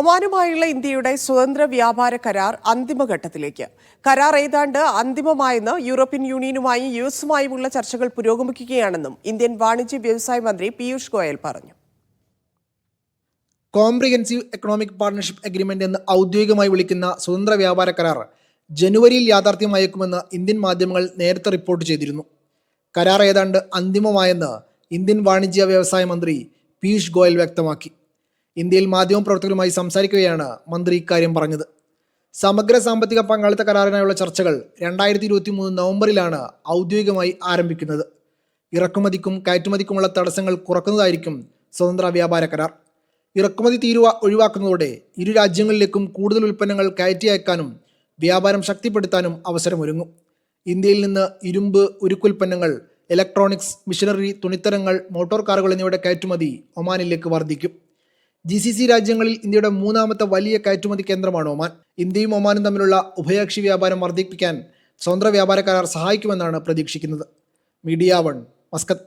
ഒമാനുമായുള്ള ഇന്ത്യയുടെ സ്വതന്ത്ര വ്യാപാര കരാർ അന്തിമഘട്ടത്തിലേക്ക്. കരാർ ഏതാണ്ട് അന്തിമമായെന്ന് യൂറോപ്യൻ യൂണിയനുമായി യു എസുമായുമുള്ള ചർച്ചകൾ പുരോഗമിക്കുകയാണെന്നും ഇന്ത്യൻ വാണിജ്യ വ്യവസായ മന്ത്രി പീയൂഷ് ഗോയൽ പറഞ്ഞു. കോംപ്രിഹെൻസീവ് എക്കണോമിക് പാർട്ണർഷിപ്പ് അഗ്രിമെന്റ് എന്ന് ഔദ്യോഗികമായി വിളിക്കുന്ന സ്വതന്ത്ര വ്യാപാര കരാർ ജനുവരിയിൽ യാഥാർത്ഥ്യമായേക്കുമെന്ന് ഇന്ത്യൻ മാധ്യമങ്ങൾ നേരത്തെ റിപ്പോർട്ട് ചെയ്തിരുന്നു. കരാർ ഏതാണ്ട് അന്തിമമായെന്ന് ഇന്ത്യൻ വാണിജ്യ വ്യവസായ മന്ത്രി പീയൂഷ് ഗോയൽ വ്യക്തമാക്കി. ഇന്ത്യയിൽ മാധ്യമപ്രവർത്തകരുമായി സംസാരിക്കുകയാണ് മന്ത്രി ഇക്കാര്യം പറഞ്ഞത്. സമഗ്ര സാമ്പത്തിക പങ്കാളിത്ത കരാറിനായുള്ള ചർച്ചകൾ രണ്ടായിരത്തി ഇരുപത്തി മൂന്ന് നവംബറിലാണ് ഔദ്യോഗികമായി ആരംഭിക്കുന്നത്. ഇറക്കുമതിക്കും കയറ്റുമതിക്കുമുള്ള തടസ്സങ്ങൾ കുറക്കുന്നതായിരിക്കും സ്വതന്ത്ര വ്യാപാര കരാർ. ഇറക്കുമതി തീരുവ ഒഴിവാക്കുന്നതോടെ ഇരു രാജ്യങ്ങളിലേക്കും കൂടുതൽ ഉൽപ്പന്നങ്ങൾ കയറ്റി അയക്കാനും വ്യാപാരം ശക്തിപ്പെടുത്താനും അവസരമൊരുങ്ങും. ഇന്ത്യയിൽ നിന്ന് ഇരുമ്പ് ഉരുക്കുൽപ്പന്നങ്ങൾ ഇലക്ട്രോണിക്സ് മിഷനറി തുണിത്തരങ്ങൾ മോട്ടോർ കാറുകൾ എന്നിവയുടെ കയറ്റുമതി ഒമാനിലേക്ക് വർദ്ധിക്കും. ജി സി സി രാജ്യങ്ങളിൽ ഇന്ത്യയുടെ മൂന്നാമത്തെ വലിയ കയറ്റുമതി കേന്ദ്രമാണ് ഒമാൻ. ഇന്ത്യയും ഒമാനും തമ്മിലുള്ള ഉഭയകക്ഷി വ്യാപാരം വർദ്ധിപ്പിക്കാൻ സ്വതന്ത്ര വ്യാപാര കരാർ സഹായിക്കുമെന്നാണ് പ്രതീക്ഷിക്കുന്നത്. Media One Muscat.